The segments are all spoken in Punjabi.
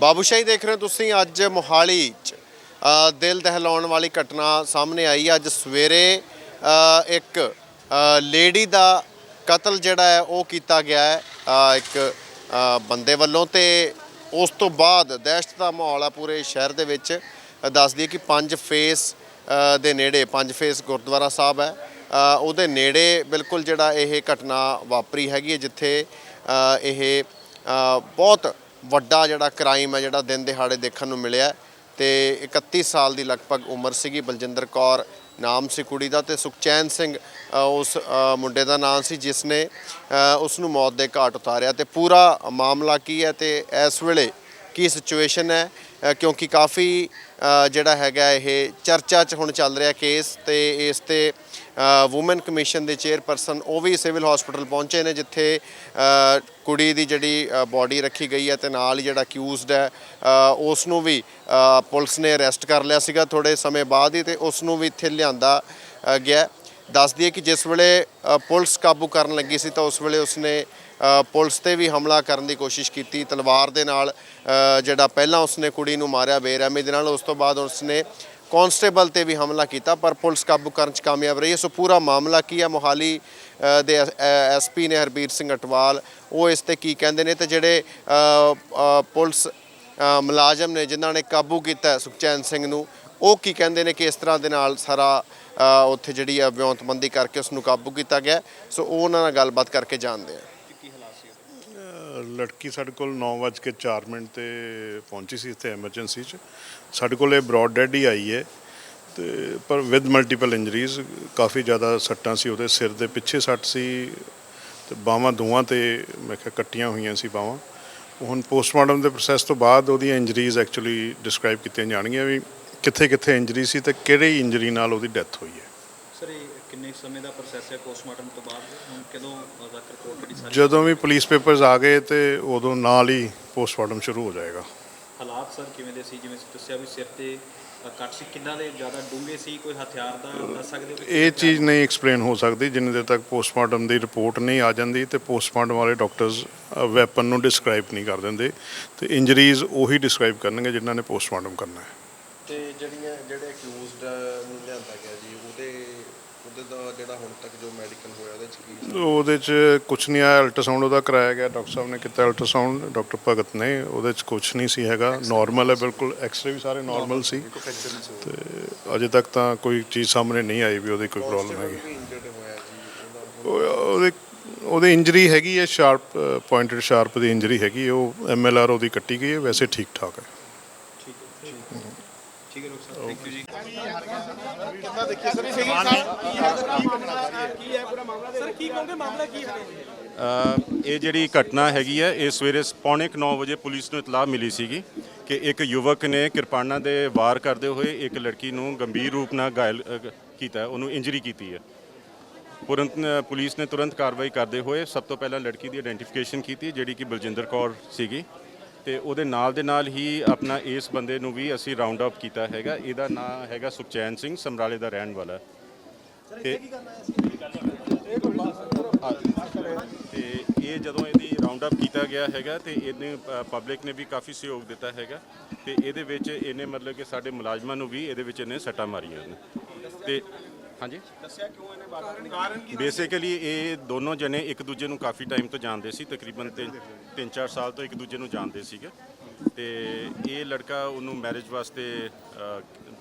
ਬਾਬੂਸ਼ਾਹੀ ਦੇਖ ਰਹੇ ਹੋ ਤੁਸੀਂ ਅੱਜ ਮੋਹਾਲੀ 'ਚ ਦਿਲ ਦਹਿਲਾਉਣ ਵਾਲੀ ਘਟਨਾ ਸਾਹਮਣੇ ਆਈ। ਅੱਜ ਸਵੇਰੇ ਇੱਕ ਲੇਡੀ ਦਾ ਕਤਲ ਜਿਹੜਾ ਹੈ, ਉਹ ਕੀਤਾ ਗਿਆ ਹੈ। ਇੱਕ ਬੰਦੇ ਵੱਲੋਂ ਤੇ ਉਸ ਤੋਂ ਬਾਅਦ ਦਹਿਸ਼ਤ ਦਾ ਮਾਹੌਲ ਆ ਪੂਰੇ ਸ਼ਹਿਰ ਦੇ ਵਿੱਚ। ਦੱਸਦੀ ਦੱਸ ਕਿ ਪੰਜ ਫੇਸ ਦੇ ਨੇੜੇ, ਪੰਜ ਫੇਸ ਗੁਰਦੁਆਰਾ ਸਾਹਿਬ ਹੈ। ਉਹਦੇ ਨੇੜੇ ਬਿਲਕੁਲ ਜਿਹੜਾ ਇਹ ਘਟਨਾ ਵਾਪਰੀ ਹੈਗੀ ਹੈ, ਜਿੱਥੇ ਇਹ ਬਹੁਤ ਵੱਡਾ ਜਿਹੜਾ ਕ੍ਰਾਈਮ ਹੈ ਜਿਹੜਾ ਦਿਨ ਦਿਹਾੜੇ ਦੇਖਣ ਨੂੰ ਮਿਲਿਆ ਤੇ 31 ਸਾਲ ਦੀ ਲਗਭਗ ਉਮਰ ਸੀਗੀ ਬਲਜਿੰਦਰ ਕੌਰ ਨਾਮ ਸੀ ਕੁੜੀ ਦਾ ਤੇ ਸੁਖਚੈਨ ਸਿੰਘ ਉਸ ਮੁੰਡੇ ਦਾ ਨਾਮ ਸੀ ਜਿਸ ਨੇ ਅ, ਉਸ ਨੂੰ ਮੌਤ ਦੇ ਘਾਟ ਉਤਾਰਿਆ। ਤੇ ਪੂਰਾ ਮਾਮਲਾ ਕੀ ਹੈ ਤੇ ਇਸ ਵੇਲੇ ਕੀ ਸਿਚੁਏਸ਼ਨ ਹੈ? ਕਿਉਂਕਿ ਕਾਫੀ ਜਿਹੜਾ ਹੈਗਾ ਇਹ ਚਰਚਾ 'ਚ ਹੁਣ ਚੱਲ ਰਿਹਾ ਕੇਸ ਤੇ ਇਸ ਤੇ ਔਮਨ ਕਮਿਸ਼ਨ ਦੇ ਚੇਅਰਪਰਸਨ ਉਹ ਵੀ ਸਿਵਲ ਹਸਪੀਟਲ ਪਹੁੰਚੇ ਨੇ ਜਿੱਥੇ ਕੁੜੀ ਦੀ ਜਿਹੜੀ ਬਾਡੀ ਰੱਖੀ ਗਈ ਹੈ ਤੇ ਨਾਲ ਹੀ ਜਿਹੜਾ ਅਕਿਊਜ਼ਡ ਹੈ ਅ, ਉਸ ਨੂੰ ਵੀ ਪੁਲਿਸ ਨੇ ਅਰੈਸਟ ਕਰ ਲਿਆ ਸੀਗਾ ਥੋੜੇ ਸਮੇਂ ਬਾਅਦ ਹੀ ਤੇ ਉਸ ਨੂੰ ਵੀ ਇੱਥੇ ਲਿਆਂਦਾ ਗਿਆ। ਦੱਸ ਦਈਏ ਕਿ ਜਿਸ ਵੇਲੇ ਪੁਲਿਸ ਕਾਬੂ ਕਰਨ ਲੱਗੀ ਸੀ ਤਾਂ ਉਸ ਵੇਲੇ ਉਸਨੇ ਪੁਲਿਸ ਤੇ ਵੀ ਹਮਲਾ ਕਰਨ ਦੀ ਕੋਸ਼ਿਸ਼ ਕੀਤੀ। ਤਲਵਾਰ ਦੇ ਨਾਲ ਜਿਹੜਾ ਪਹਿਲਾਂ ਉਸਨੇ ਕੁੜੀ ਨੂੰ ਮਾਰਿਆ ਬੇਰਹਿਮੀ ਦੇ ਨਾਲ ਉਸ ਤੋਂ ਬਾਅਦ ਉਸਨੇ ਕਾਂਸਟੇਬਲ ਤੇ ਵੀ ਹਮਲਾ ਕੀਤਾ ਪਰ ਪੁਲਿਸ ਕਾਬੂ ਕਰਨ 'ਚ ਕਾਮਯਾਬ ਰਹੀ ਹੈ। ਸੋ ਪੂਰਾ ਮਾਮਲਾ ਕੀ ਹੈ? ਮੋਹਾਲੀ ਅ, ਦੇ ਐਸਪੀ ਨੇ ਹਰਬੀਰ ਸਿੰਘ ਅਟਵਾਲ ਉਹ ਇਸ ਤੇ ਕੀ ਕਹਿੰਦੇ ਨੇ? ਤੇ ਜਿਹੜੇ ਪੁਲਿਸ ਮੁਲਾਜ਼ਮ ਨੇ ਜਿਨ੍ਹਾਂ ਨੇ ਕਾਬੂ ਕੀਤਾ ਸੁਖਚੈਨ ਸਿੰਘ ਨੂੰ ਉਹ ਕੀ ਕਹਿੰਦੇ ਨੇ ਕਿ ਇਸ ਤਰ੍ਹਾਂ ਦੇ ਨਾਲ ਸਾਰਾ ਉੱਥੇ ਜਿਹੜੀ ਆ ਵਿਉਂਤਬੰਦੀ ਕਰਕੇ ਉਸ ਨੂੰ ਕਾਬੂ ਕੀਤਾ ਗਿਆ ਸੋ ਉਹ ਉਹਨਾਂ ਨਾਲ ਗੱਲਬਾਤ ਕਰਕੇ ਜਾਣਦੇ ਆ ਲੜਕੀ ਸਾਡੇ ਕੋਲ 9:04 ਮਿੰਟ ਤੇ ਪਹੁੰਚੀ ਸੀ ਇੱਥੇ ਐਮਰਜੈਂਸੀ 'ਚ। ਸਾਡੇ ਕੋਲ ਇਹ ਬ੍ਰੌਡ ਡੈਡ ਹੀ ਆਈ ਹੈ ਤੇ ਪਰ ਵਿਦ ਮਲਟੀਪਲ ਇੰਜਰੀਜ਼ ਕਾਫੀ ਜ਼ਿਆਦਾ ਸੱਟਾਂ ਸੀ ਉਹਦੇ ਸਿਰ ਦੇ, ਪਿੱਛੇ ਸੱਟ ਸੀ ਤੇ ਬਾਹਾਂ ਦੋਵਾਂ ਤੇ ਮੈਂ ਕਿਹਾ ਕੱਟੀਆਂ ਹੋਈਆਂ ਸੀ ਬਾਹਾਂ। ਹੁਣ ਪੋਸਟਮਾਰਟਮ ਦੇ ਪ੍ਰੋਸੈਸ ਤੋਂ ਬਾਅਦ ਉਹਦੀਆਂ ਇੰਜਰੀਜ਼ ਐਕਚੁਅਲੀ ਡਿਸਕ੍ਰਾਈਬ ਕੀਤੀਆਂ ਜਾਣਗੀਆਂ ਵੀ ਕਿੱਥੇ ਕਿੱਥੇ ਇੰਜਰੀ ਸੀ ਤੇ ਕਿਹੜੀ ਇੰਜਰੀ ਨਾਲ ਉਹਦੀ ਡੈਥ ਹੋਈ ਹੈ। ਸਰ ਇਹ ਕਿੰਨੇ ਸਮੇਂ ਦਾ ਪ੍ਰੋਸੈਸ ਹੈ ਪੋਸਟਮਾਰਟਮ ਤੋਂ ਬਾਅਦ? ਹੁਣ ਕਦੋਂ ਉਹਦਾ ਰਿਪੋਰਟ ਕਿਹੜੀ ਸਾਰੀ ਜਦੋਂ ਵੀ ਪੁਲਿਸ ਪੇਪਰਸ ਆ ਗਏ ਤੇ ਉਦੋਂ ਨਾਲ ਹੀ ਪੋਸਟਮਾਰਟਮ ਸ਼ੁਰੂ ਹੋ ਜਾਏਗਾ। ਹਾਲਾਤ ਸਰ ਕਿਵੇਂ ਦੇ ਸੀ? ਜਿਵੇਂ ਤੁਸੀਂ ਦੱਸਿਆ ਵੀ ਸਿਰ ਤੇ ਕੱਟ ਸੀ। ਕਿੰਨਾ ਦੇ ਜ਼ਿਆਦਾ ਡੂੰਘੇ ਸੀ? ਕੋਈ ਹਥਿਆਰ ਦਾ ਦੱਸ ਸਕਦੇ ਹੋ ਇਹ ਚੀਜ਼ ਨਹੀਂ ਐਕਸਪਲੇਨ ਹੋ ਸਕਦੀ। ਜਿੰਨੇ ਦੇਰ ਤੱਕ ਪੋਸਟਮਾਰਟਮ ਦੀ ਰਿਪੋਰਟ ਨਹੀਂ ਆ ਜਾਂਦੀ ਤੇ ਪੋਸਟਮਾਰਟਮ ਵਾਲੇ ਡਾਕਟਰਸ ਵੈਪਨ ਨੂੰ ਡਿਸਕ੍ਰਾਈਬ ਨਹੀਂ ਕਰ ਦਿੰਦੇ ਤੇ ਇੰਜਰੀਜ਼ ਉਹੀ ਡਿਸਕ੍ਰਾਈਬ ਕਰਨਗੇ ਜਿਨ੍ਹਾਂ ਨੇ ਪੋਸਟਮਾਰਟਮ ਕਰਨਾ ਹੈ। ਤੇ ਜਿਹੜੀਆਂ ਜਿਹੜੇ ਅਕਿਊਜ਼ਡ ਨੂੰ ਲਿਆਂਦਾ ਗਿਆ ਜੀ ਉਹਦੇ ਉਹਦੇ ਦਾ ਜਿਹੜਾ ਹੁਣ ਤੱਕ ਜੋ ਮੈਡੀਕਲ ਹੋਇਆ ਉਹਦੇ ਚ ਕੀ ਉਹਦੇ 'ਚ ਕੁਝ ਨਹੀਂ ਆਇਆ ਅਲਟਰਾਸਾਊਂਡ ਉਹਦਾ ਕਰਾਇਆ ਗਿਆ ਡਾਕਟਰ ਸਾਹਿਬ ਨੇ ਕੀਤਾ ਅਲਟਰਾਸਾਊਂਡ ਡਾਕਟਰ ਭਗਤ ਨੇ ਉਹਦੇ 'ਚ ਕੁਝ ਨਹੀਂ ਸੀ ਹੈਗਾ ਨਾਰਮਲ ਹੈ ਬਿਲਕੁਲ ਐਕਸ-ਰੇ ਵੀ ਸਾਰੇ ਨਾਰਮਲ ਸੀ। ਤੇ ਅਜੇ ਤੱਕ ਤਾਂ ਕੋਈ ਚੀਜ਼ ਸਾਹਮਣੇ ਨਹੀਂ ਆਈ ਵੀ ਉਹਦੀ ਕੋਈ ਪ੍ਰੋਬਲਮ ਹੈਗੀ। ਉਹਦਾ ਉਹ- ਉਹਦੇ ਇੰਜਰੀ ਹੈਗੀ ਹੈ ਸ਼ਾਰਪ ਪੁਆਇੰਟਡ ਸ਼ਾਰਪ ਦੀ ਇੰਜਰੀ ਹੈਗੀ ਹੈ, ਉਹ ਐਮਐਲਆਰ ਉਹਦੀ ਕੱਟੀ ਗਈ ਹੈ ਵੈਸੇ ਠੀਕ ਠਾਕ ਹੈ। ਠੀਕ ਹੈ ਡਾਕਟਰ ਸਾਹਿਬ ਥੈਂਕ ਯੂ ਜੀ। ਅ, ਇਹ ਇਹ ਜਿਹੜੀ ਘਟਨਾ ਹੈਗੀ ਹੈ ਇਹ ਸਵੇਰੇ ਪੌਣੇ 9 ਵਜੇ ਪੁਲਿਸ ਨੂੰ ਇਤਲਾਹ ਮਿਲੀ ਸੀਗੀ ਕਿ ਇੱਕ ਯੁਵਕ ਨੇ ਕਿਰਪਾਨਾਂ ਦੇ ਵਾਰ ਕਰਦੇ ਹੋਏ ਇੱਕ ਲੜਕੀ ਨੂੰ ਗੰਭੀਰ ਰੂਪ ਨਾਲ ਘਾਇਲ ਅ, ਕੀਤਾ ਹੈ, ਉਹਨੂੰ ਇੰਜਰੀ ਕੀਤੀ ਹੈ। ਤੁਰੰਤ ਨ- ਪੁਲਿਸ ਨੇ ਤੁਰੰਤ ਕਾਰਵਾਈ ਕਰਦੇ ਹੋਏ ਸਭ ਤੋਂ ਪਹਿਲਾਂ ਲੜਕੀ ਦੀ ਆਇਡੈਂਟੀਫਿਕੇਸ਼ਨ ਕੀਤੀ ਜਿਹੜੀ ਕਿ ਬਲਜਿੰਦਰ ਕੌਰ ਸੀਗੀ। ਤੇ ਉਹਦੇ ਨਾਲ ਦੇ ਨਾਲ ਹੀ ਆਪਣਾ ਇਸ ਬੰਦੇ ਨੂੰ ਵੀ ਅਸੀਂ ਰਾਉਂਡ ਅਪ ਕੀਤਾ ਹੈਗਾ। ਇਹਦਾ ਨਾਮ ਹੈਗਾ ਸੁਖਚੈਨ ਸਿੰਘ ਸਮਰਾਲੇ ਦਾ ਰਹਿਣ ਵਾਲਾ ਤੇ ਤੇ ਇਹ ਜਦੋਂ ਇਹਦੀ ਰਾਉਂਡ ਅਪ ਕੀਤਾ ਗਿਆ ਹੈਗਾ ਤੇ ਇਹਨੇ ਪਬਲਿਕ ਨੇ ਵੀ ਕਾਫੀ ਸਹਿਯੋਗ ਦਿੱਤਾ ਹੈਗਾ ਤੇ ਇਹਦੇ ਵਿੱਚ ਇਹਨੇ ਮਤਲਬ ਕਿ ਸਾਡੇ ਮੁਲਾਜ਼ਮਾਂ ਨੂੰ ਵੀ ਇਹਦੇ ਵਿੱਚ ਇਹਨੇ ਸੱਟਾਂ ਮਾਰੀਆਂ ਨੇ। ਤੇ ਹਾਂਜੀ? ਦੱਸਿਆ ਕਿਉਂ ਇਹਨੇ ਕਾਰਨ ਕੀ ਬੇਸਿਕਲੀ ਇਹ ਦੋਨੋਂ ਜਣੇ ਇੱਕ ਦੂਜੇ ਨੂੰ ਕਾਫੀ ਟਾਈਮ ਤੋਂ ਜਾਣਦੇ ਸੀ ਤਕਰੀਬਨ 3-4 ਸਾਲ ਤੋਂ ਇੱਕ ਦੂਜੇ ਨੂੰ ਜਾਣਦੇ ਸੀਗੇ। ਤੇ ਇਹ ਲੜਕਾ ਉਹਨੂੰ ਮੈਰਿਜ ਵਾਸਤੇ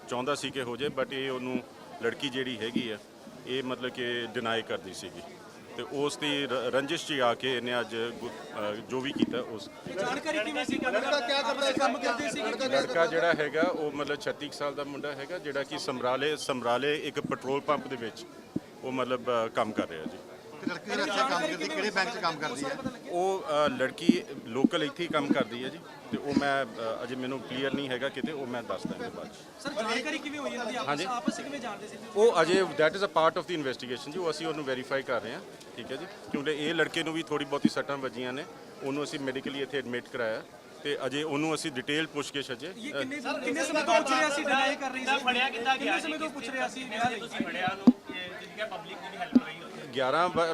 ਚਾਹੁੰਦਾ ਸੀ ਕਿ ਹੋ ਜਾਏ ਬਟ ਇਹ ਉਹਨੂੰ ਲੜਕੀ ਜਿਹੜੀ ਹੈਗੀ ਆ ਇਹ ਮਤਲਬ ਕਿ ਡਿਨਾਈ ਕਰਦੀ ਸੀਗੀ। ਤੇ ਉਸ ਦੀ ਰ- ਰੰਜਿਸ਼ 'ਚ ਹੀ ਆ ਕੇ ਇਹਨੇ ਅੱਜ ਗੁ- ਅ, ਜੋ ਵੀ ਕੀਤਾ ਉਸ ਜਾਣਕਾਰੀ ਕਿਵੇਂ ਸੀ? ਲੜਕਾ ਕੀ ਕਰਦਾ ਕੰਮ ਕਰਦੇ ਸੀ? ਲੜਕਾ ਜਿਹੜਾ ਹੈਗਾ ਉਹ ਮਤਲਬ 36 ਕੁ ਸਾਲ ਦਾ ਮੁੰਡਾ ਹੈਗਾ ਜਿਹੜਾ ਕਿ ਸਮਰਾਲੇ ਸਮਰਾਲੇ ਇੱਕ ਪੈਟਰੋਲ ਪੰਪ ਦੇ ਵਿੱਚ ਉਹ ਮਤਲਬ ਅ, ਕੰਮ ਕਰ ਰਿਹਾ ਜੀ। ਲੜਕੀ ਜਿਹੜਾ ਇੱਥੇ ਕੰਮ ਕਰਦੀ ਕਿਹੜੇ ਬੈਂਕ 'ਚ ਕੰਮ ਕਰਦੀ ਹੈ? ਉਹ ਅ, ਲੜਕੀ ਲੋਕਲ ਇੱਥੇ ਹੀ ਕੰਮ ਕਰਦੀ ਹੈ ਜੀ ਤੇ ਉਹ ਮੈਂ ਅ, ਅਜੇ ਮੈਨੂੰ ਕਲੀਅਰ ਨਹੀਂ ਹੈਗਾ ਕਿਤੇ ਉਹ ਮੈਂ ਦੱਸ ਦਾਂਗਾ ਬਾਅਦ 'ਚ। ਸਰ ਜਾਣਕਾਰੀ ਕਿਵੇਂ ਹੋਈ ਇਹਨਾਂ ਦੀ ਆਪਸ ਹਾਂਜੀ। ਆਪਸ ਵਿੱਚ ਕਿਵੇਂ ਜਾਣਦੇ ਸੀ? ਉਹ ਅਜੇ that is a part of the investigation ਜੀ ਉਹ ਅਸੀਂ ਉਹਨੂੰ ਵੈਰੀਫਾਈ ਕਰ ਰਹੇ ਹਾਂ ਠੀਕ ਹੈ ਜੀ ਕਿਉਂਕਿ ਇਹ ਲੜਕੇ ਨੂੰ ਵੀ ਥੋੜੀ ਬਹੁਤੀ ਸੱਟਾਂ ਵੱਜੀਆਂ ਨੇ ਉਹਨੂੰ ਅਸੀਂ ਮੈਡੀਕਲੀ ਇੱਥੇ ਐਡਮਿਟ ਕਰਾਇਆ ਤੇ ਅਜੇ ਉਹਨੂੰ ਅਸੀਂ ਡਿਟੇਲ ਪੁੱਛਗਿੱਛ ਅਜੇ ਇਹ ਕਿੰਨੇ ਕਿੰਨੇ ਸਮੇਂ ਤੋਂ ਪੁੱਛ ਰਿਹਾ ਸੀ? ਡਿਨਾਈ ਕਰ ਰਹੀ ਸੀ? ਫੜਿਆ ਕਿੱਦਾਂ ਗਿਆ ਕਿੰਨੇ ਸਮੇਂ ਤੋਂ ਪੁੱਛ ਰਿਹਾ ਸੀ ਵਿਆਹ ਲਈ? 11 ਵ-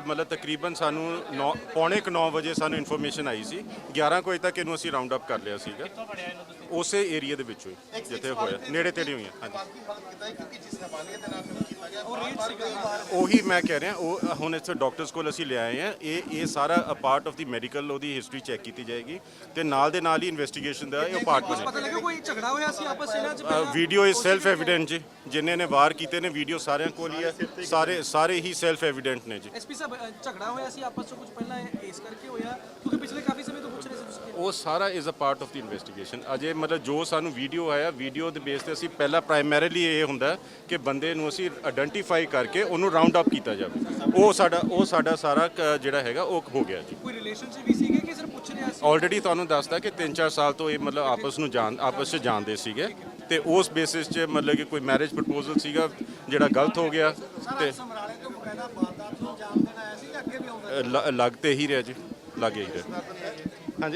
ਮਤਲਬ ਤਕਰੀਬਨ ਸਾਨੂੰ ਨੌ- ਪੌਣੇ 9 ਵਜੇ ਸਾਨੂੰ ਇਨਫੋਰਮੇਸ਼ਨ ਆਈ ਸੀ। 11 ਕੁ ਵਜੇ ਤੱਕ ਇਹਨੂੰ ਅਸੀਂ ਰਾਉਂਡ ਅਪ ਕਰ ਲਿਆ ਸੀਗਾ। ਉਸੇ ਏਰੀਆ ਦੇ ਵਿੱਚੋਂ ਹੀ ਜਿੱਥੇ ਹੋਇਆ। ਨੇੜੇ ਤੇੜੇ ਹੋਈਆਂ ਹਾਂਜੀ। ਉਹੀ ਮੈਂ ਕਹਿ ਰਿਹਾ ਉਹ ਹੁਣ ਇੱਥੇ ਡਾਕਟਰਸ ਕੋਲ ਅਸੀਂ ਲਿਆਏ ਆ। ਇਹ ਇਹ ਸਾਰਾ a part of the medical ਉਹਦੀ ਹਿਸਟਰੀ ਚੈੱਕ ਕੀਤੀ ਜਾਏਗੀ। ਤੇ ਨਾਲ ਦੇ ਨਾਲ ਹੀ ਇਨਵੈਸਟੀਗੇਸ਼ਨ ਦਾ ਇਹ ਪਾਰਟ ਪਤਾ ਬਣੇ ਲੱਗਾ ਕੋਈ ਝਗੜਾ ਹੋਇਆ ਸੀ ਆਪਸ ਇਹਨਾਂ ਚ? ਵੀਡੀਓ ਇਜ਼ ਸੈਲਫ ਐਵੀਡੈਂਟ ਜੀ। ਜਿਨ੍ਹਾਂ ਨੇ ਵਾਰ ਕੀਤੇ ਨੇ ਵੀਡੀਓ ਸਾਰਿਆਂ ਕੋਲ ਹੀ ਹੈ ਸਾਰੇ ਸਾਰੇ ਹੀ ਸੈਲਫ ਐਵੀਡੈਂਟ ਨੇ ਜੀ। ਐਸਪੀ ਸਾਹਿਬ ਝਗੜਾ ਹੋਇਆ ਸੀ ਆਪਸ ਚ ਕੁਝ ਪਹਿਲਾਂ ਇਹ- ਇਸ ਕਰਕੇ ਹੋਇਆ? ਕਿਉਂਕਿ ਪਿਛਲੇ ਕਾਫੀ ਸਮੇਂ ਤੋਂ ਪੁੱਛ ਉਹ ਸਾਰਾ is a part of the investigation ਅਜੇ ਮਤਲਬ ਜੋ ਸਾਨੂੰ ਵੀਡੀਓ ਆਇਆ ਵੀਡੀਓ ਦੇ ਬੇਸ ਤੇ ਅਸੀਂ ਪਹਿਲਾਂ ਪ੍ਰਾਇਮਰੀਲੀ ਇਹ ਹੁੰਦਾ ਕਿ ਬੰਦੇ ਨੂੰ ਅਸੀਂ ਆਇਡੈਂਟੀਫਾਈ ਕਰਕੇ ਉਹਨੂੰ ਰਾਉਂਡ ਅਪ ਕੀਤਾ ਜਾਵੇ। ਉਹ ਸਾਡਾ ਉਹ ਸਾਡਾ ਸਾਰਾ ਜਿਹੜਾ ਹੈਗਾ ਉਹ ਹੋ ਗਿਆ ਜੀ। ਕੋਈ ਰਿਲੇਸ਼ਨਸ਼ਿਪ ਵੀ ਸੀਗੇ ਕਿ ਸਿਰਫ ਪੁੱਛ ਰਿਹਾ ਸੀ? ਆਲਰੇਡੀ ਤੁਹਾਨੂੰ ਦੱਸਦਾ ਕਿ 3-4 ਸਾਲ ਤੋਂ ਇਹ ਮਤਲਬ ਆਪਸ ਨੂੰ ਜਾਣ ਆਪਸ 'ਚ ਜਾਣਦੇ ਸੀਗੇ। ਤੇ ਉਸ ਬੇਸਿਸ 'ਚ ਮਤਲਬ ਕਿ ਕੋਈ ਮੈਰਿਜ ਪ੍ਰਪੋਜ਼ਲ ਸੀਗਾ ਜਿਹੜਾ ਗਲਤ ਹੋ ਗਿਆ ਤੇ ਲੱਗ ਤੇ ਹੀ ਰਿਹਾ ਜੀ। ਲੱਗ ਹੀ ਰਿਹਾ। हाँ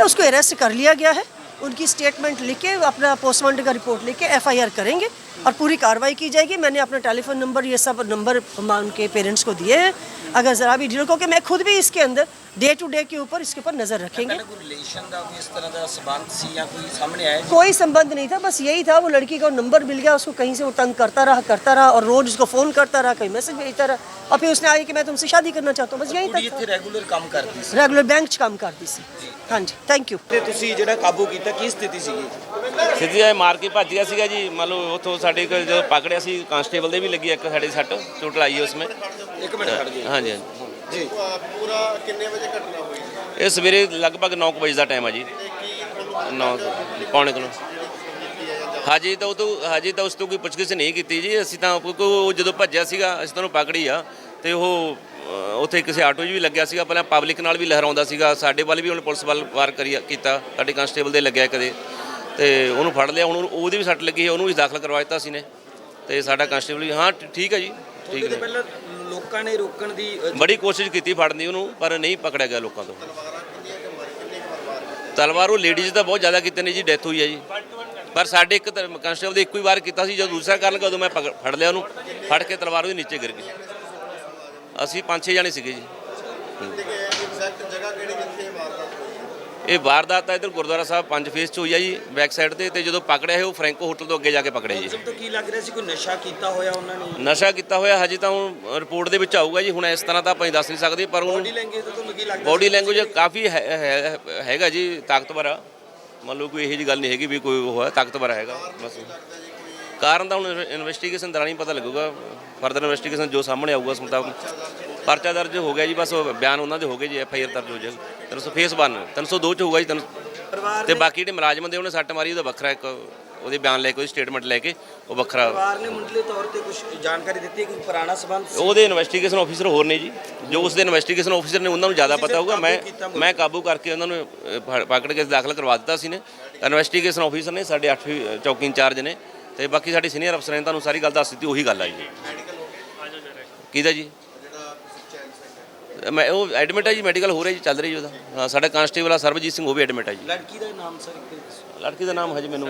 उसको अरेस्ट कर लिया गया है। उनकी स्टेटमेंट लिख के अपना पोस्टमार्टम का रिपोर्ट लिख के एफआईआर करेंगे और पूरी कार्रवाई की जाएगी। मैंने अपना टेलीफोन नंबर ये सब नंबर उनके पेरेंट्स को दिए हैं। अगर ज़रा भी डील क्योंकि मैं खुद भी इसके अंदर डे टू डे के ऊपर इसके ऊपर नज़र रखेंगे ਪਹਿਲਾਂ ਕੋਈ ਰਿਲੇਸ਼ਨ ਦਾ ਕੋਈ ਇਸ ਤਰ੍ਹਾਂ ਦਾ ਸਬੰਧ ਸੀ ਜਾਂ ਕੋਈ ਸਾਹਮਣੇ ਆਇਆ कोई संबंध नहीं था बस यही था वो लड़की का नंबर मिल गया उसको कहीं से वो तंग करता रहा करता रहा और रोज उसको फ़ोन करता रहा कहीं मैसेज भेजता रहा और फिर उसने आगे कि मैं तुमसे शादी करना चाहता हूँ बस यही ਕੁੜੀ तक ਇੱਥੇ ਰੈਗੂਲਰ ਕੰਮ ਕਰਦੀ ਸੀ था रेगुलर बैंक च काम करती सी हाँ जी थैंक यू ਤੇ ਤੁਸੀਂ ਜਿਹੜਾ ਕਾਬੂ ਕੀਤਾ ਕੀ ਸਥਿਤੀ ਸੀਗੀ ਸਿੱਧੀ ਆਏ ਮਾਰ ਕੇ ਭੱਜ ਗਿਆ ਸੀਗਾ ਜੀ ਮੰਨ ਲਓ ਉੱਥੋਂ ਸਾਡੇ ਕੋਲ ਜਦੋਂ ਪਕੜਿਆ ਸੀ ਕਾਂਸਟੇਬਲ ਦੇ ਵੀ ਲੱਗੀ ਇੱਕ ਸਾਡੇ ਸੱਟ ਚੋਟ ਲਾਈ ਉਸ ਵਿੱਚ ਇੱਕ ਮਿੰਟ ਖੜ ਜਾਓ ਹਾਂਜੀ ਹਾਂਜੀ ਜੀ। ਪੂਰਾ ਕਿੰਨੇ ਵਜੇ ਘਟਨਾ ਹੋਈ? ਇਹ ਸਵੇਰੇ ਲਗਭਗ 9 ਵਜੇ ਦਾ ਟਾਈਮ ਆ ਜੀ। 9 ਪੌਣੇ ਕੁ ਨੌ। ਹਾਜੀ ਤਾਂ ਉਹ ਤੋਂ ਹਾਜੀ ਤਾਂ ਉਸ ਤੋਂ ਕੋਈ ਪੁੱਛਗਿੱਛ ਨਹੀਂ ਕੀਤੀ ਜੀ। ਅਸੀਂ ਤਾਂ ਕਿਉਂਕਿ ਉਹ ਜਦੋਂ ਭੱਜਿਆ ਸੀਗਾ ਅਸੀਂ ਤਾਂ ਉਹਨੂੰ ਪਕੜੀ ਆ। ਤੇ ਉਹ ਅ, ਉੱਥੇ ਕਿਸੇ ਆਟੋ 'ਚ ਵੀ ਲੱਗਿਆ ਸੀਗਾ। ਪਹਿਲਾਂ ਪਬਲਿਕ ਨਾਲ ਵੀ ਲਹਿਰਾਉਂਦਾ ਸੀਗਾ। ਸਾਡੇ ਵੱਲ ਵੀ ਉਹਨੇ ਪੁਲਿਸ ਵੱਲ ਵਾਰ ਕਰੀ ਕੀਤਾ। ਸਾਡੇ ਕਾਂਸਟੇਬਲ ਦੇ ਲੱਗਿਆ ਕਦੇ। ਤੇ ਉਹਨੂੰ ਫੜ ਲਿਆ। ਹੁਣ ਉਹਨੂੰ- ਉਹਦੀ ਵੀ ਸੱਟ ਲੱਗੀ ਹੈ। ਉਹਨੂੰ ਵੀ ਦਾਖਲ ਕਰਵਾ ਦਿੱਤਾ ਸੀ ਨੇ। ਤੇ ਸਾਡਾ ਕਾਂਸਟੇਬਲ ਵੀ ਹਾਂ ਠ- ਠੀਕ ਹੈ ਜੀ। ਠੀਕ ਨੇ ਤੋਂ ਪਹਿਲਾਂ ਲੋਕਾਂ ਨੇ ਰੋਕਣ ਦੀ ਬੜੀ ਕੋਸ਼ਿਸ਼ ਕੀਤੀ ਫੜਨ ਦੀ ਉਹਨੂੰ ਪਰ ਨਹੀਂ ਪਕੜਿਆ ਗਿਆ ਲੋਕਾਂ ਤੋਂ। ਤਲਵਾਰ ਉਹ ਲੇਡੀਜ਼ ਤਾਂ ਬਹੁਤ ਜ਼ਿਆਦਾ ਕੀਤੇ ਨੇ ਜੀ ਡੈਥ ਹੋਈ ਹੈ ਜੀ। ਪਰ ਸਾਡੇ ਇੱਕ ਕਾਂਸਟੇਬਲ ਦੇ ਇੱਕੋ ਹੀ ਵਾਰ ਕੀਤਾ ਸੀ ਜਦੋਂ ਦੂਸਰਾ ਕਰਨ ਲੱਗਾ ਉਦੋਂ ਮੈਂ ਪਕੜ- ਫੜ ਲਿਆ ਉਹਨੂੰ। ਫੜ ਕੇ ਤਲਵਾਰ ਉਹਦੇ ਨੀਚੇ ਗਿਰ ਗਈ। ਅਸੀਂ ਪੰਜ ਛੇ ਜਾਣੇ ਸੀਗੇ ਜੀ ਐਗਜ਼ੈਕਟ ਜਗ੍ਹਾ ਕਿਹੜੀ ਜਿੱਥੇ ਇਹ ਵਾਰਦਾਤ ਹੋਈ ਇਹ ਵਾਰਦਾਤ ਤਾਂ ਇਧਰ ਗੁਰਦੁਆਰਾ ਸਾਹਿਬ ਪੰਜ ਫੇਸ 'ਚ ਹੋਈ ਆ ਜੀ ਬੈਕ ਸਾਈਡ ਤੇ ਤੇ ਜਦੋਂ ਪਕੜਿਆ ਇਹ ਉਹ ਫਰੈਂਕੋ ਹੋਟਲ ਤੋਂ ਅੱਗੇ ਜਾ ਕੇ ਪਕੜਿਆ ਜੀ। ਸਭ ਤੋਂ ਕੀ ਲੱਗ ਰਿਹਾ ਸੀ ਕੋਈ ਨਸ਼ਾ ਕੀਤਾ ਹੋਇਆ ਉਹਨਾਂ ਨੇ? ਨਸ਼ਾ ਕੀਤਾ ਹੋਇਆ ਹਜੇ ਤਾਂ ਹੁਣ ਰਿਪੋਰਟ ਦੇ ਵਿੱਚ ਆਊਗਾ ਜੀ ਹੁਣ ਇਸ ਤਰ੍ਹਾਂ ਤਾਂ ਆਪਾਂ ਦੱਸ ਨਹੀਂ ਸਕਦੇ ਪਰ ਬੋਡੀ ਉਹਨੂੰ ਲੈਂਗੁਏਜ ਤੋਂ ਤੁਹਾਨੂੰ ਕੀ ਲੱਗਦਾ ਬੋਡੀ ਲੈਂਗੁਏਜ ਕਾਫੀ ਹੈਗਾ ਜੀ ਤਾਕਤਵਰ ਆ। ਮੰਨ ਲਓ ਕੋਈ ਇਹੋ ਜੀ ਗੱਲ ਨਹੀਂ ਹੈਗੀ ਵੀ ਕੋਈ ਉਹ ਹੈ ਤਾਕਤਵਰ ਹੈਗਾ ਬਸ। ਕਾਰਨ ਤਾਂ ਹੁਣ ਇਨਵੈਸਟੀਗੇਸ਼ਨ ਦੌਰਾਨ ਹੀ ਪਤਾ ਲੱਗੂਗਾ ਫਰਦਰ ਇਨਵੈਸਟੀਗੇਸ਼ਨ ਜੋ ਸਾਹਮਣੇ ਆਊਗਾ ਉਸ ਮੁਤਾਬਕ। ਪਰਚਾ ਦਰਜ ਹੋ ਗਿਆ ਜੀ ਬਸ ਉਹ ਬਿਆਨ ਉਹਨਾਂ ਦੇ ਹੋ ਗਏ ਜੀ ਐਫ ਆਈ ਆਰ ਦਰਜ ਹੋ ਜਾਏਗਾ 300 ਫੇਸ 1 302 ਚ ਹੋਊਗਾ ਜੀ ਤਿੰਨ- ਪਰਿਵਾਰ ਤੇ ਬਾਕੀ ਜਿਹੜੇ ਮੁਲਾਜ਼ਮ ਦੇ ਉਹਨੇ ਸੱਟ ਮਾਰੀ ਉਹਦਾ ਵੱਖਰਾ ਇੱਕ ਉਹਦੇ ਬਿਆਨ ਲੈ ਕੇ ਉਹਦੀ ਸਟੇਟਮੈਂਟ ਲੈ ਕੇ ਉਹ ਵੱਖਰਾ ਪਰਿਵਾਰ ਨੇ ਮੁੰਡਲੇ ਤੌਰ ਤੇ ਕੁਝ ਜਾਣਕਾਰੀ ਦਿੱਤੀ ਕਿ ਪੁਰਾਣਾ ਸਬੰਧ ਉਹਦੇ ਇਨਵੈਸਟੀਗੇਸ਼ਨ ਆਫੀਸਰ ਹੋਰ ਨੇ ਜੀ। ਜੋ ਉਸ ਦੇ ਇਨਵੈਸਟੀਗੇਸ਼ਨ ਆਫੀਸਰ ਨੇ ਉਹਨਾਂ ਨੂੰ ਜ਼ਿਆਦਾ ਪਤਾ ਹੋਊਗਾ। ਮੈਂ। ਮੈਂ ਕਾਬੂ ਕਰਕੇ ਉਹਨਾਂ ਨੂੰ ਪਕੜ ਕੇ ਦਾਖਲ ਕਰਵਾ ਦਿੱਤਾ ਸੀ ਨੇ। ਇਨਵੈਸਟੀਗੇਸ਼ਨ ਆਫੀਸਰ ਨੇ ਸਾਡੇ 8ਵੀਂ ਚੌਕੀ ਇੰਚਾਰਜ ਨੇ। ਤੇ ਬਾਕੀ ਸਾਡੇ ਸੀਨੀਅਰ ਅਫਸਰ ਨੇ ਤੁਹਾਨੂੰ ਸਾਰੀ ਗੱਲ ਦੱਸ ਦਿੱਤੀ ਉਹੀ ਗੱਲ ਆ ਜੀ। ਕਿਹਦਾ ਜੀ? ਮੈਂ ਉਹ ਐਡਮਿਟ ਹੈ ਜੀ ਮੈਡੀਕਲ ਹੋ ਰਿਹਾ ਜੀ ਚੱਲ ਰਹੀ ਜੀ ਉਹਦਾ। ਹਾਂ ਸਾਡਾ ਕਾਂਸਟੇਬਲ ਆ ਸਰਬਜੀਤ ਸਿੰਘ ਉਹ ਵੀ ਐਡਮਿਟ ਹੈ ਜੀ। ਲੜਕੀ ਦਾ ਨਾਮ ਸਰ ਲੜਕੀ ਦਾ ਨਾਮ ਹਜੇ ਮੈਨੂੰ